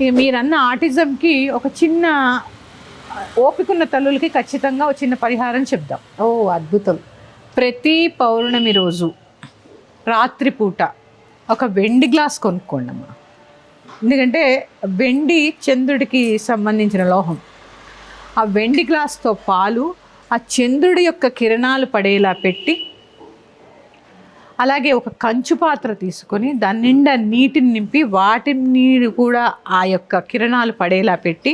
మీరన్న ఆటిజంకి ఒక చిన్న ఓపికన్న తల్లులకి ఖచ్చితంగా ఒక చిన్న పరిహారం చెప్దాం. ఓ అద్భుతం. ప్రతి పౌర్ణమి రోజు రాత్రిపూట ఒక వెండి గ్లాస్ కొనుక్కోండి అమ్మా. ఎందుకంటే వెండి చంద్రుడికి సంబంధించిన లోహం. ఆ వెండి గ్లాస్తో పాలు ఆ చంద్రుడి యొక్క కిరణాలు పడేలా పెట్టి అలాగే ఒక కంచు పాత్ర తీసుకొని దాని నిండా నీటిని నింపి వాటిని కూడా ఆ యొక్క కిరణాలు పడేలా పెట్టి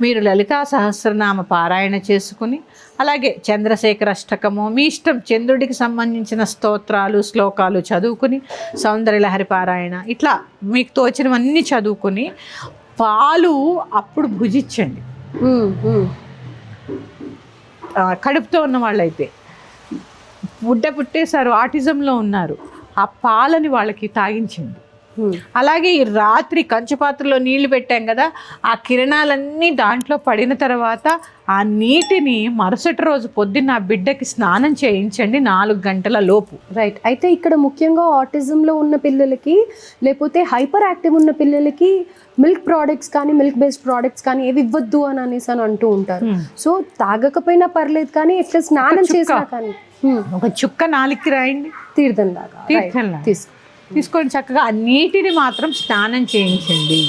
మీరు లలితా సహస్రనామ పారాయణ చేసుకుని అలాగే చంద్రశేఖర అష్టకము మీ ఇష్టం చంద్రుడికి సంబంధించిన స్తోత్రాలు శ్లోకాలు చదువుకుని సౌందర్యలహరి పారాయణ ఇట్లా మీకు తోచినవన్నీ చదువుకుని పాలు అప్పుడు భుజించండి. కడుపుతో ఉన్న వాళ్ళైతే పుట్ట పుట్టేశారు ఆటిజంలో ఉన్నారు. ఆ పాలని వాళ్ళకి తాగించింది. అలాగే ఈ రాత్రి కంచు పాత్రలో నీళ్ళు పెట్టాం కదా ఆ కిరణాలన్నీ దాంట్లో పడిన తర్వాత ఆ నీటిని మరుసటి రోజు పొద్దున్న ఆ బిడ్డకి స్నానం చేయించండి నాలుగు గంటల లోపు రైట్ అయితే ఇక్కడ ముఖ్యంగా ఆటిజంలో ఉన్న పిల్లలకి లేకపోతే హైపర్ యాక్టివ్ ఉన్న పిల్లలకి మిల్క్ ప్రోడక్ట్స్ కానీ మిల్క్ బేస్డ్ ప్రోడక్ట్స్ కానీ ఏవి ఇవ్వద్దు అని అనేసి అని అంటూ ఉంటారు Hmm. సో తాగకపోయినా పర్లేదు కానీ ఇట్లా స్నానం. చేసినా కానీ Hmm. ఒక చుక్క నాలుగుకి రాయండి తీర్థం తీర్థంలా తీసుకో తీసుకొని చక్కగా. ఆ నీటిని మాత్రం స్నానం చేయించండి.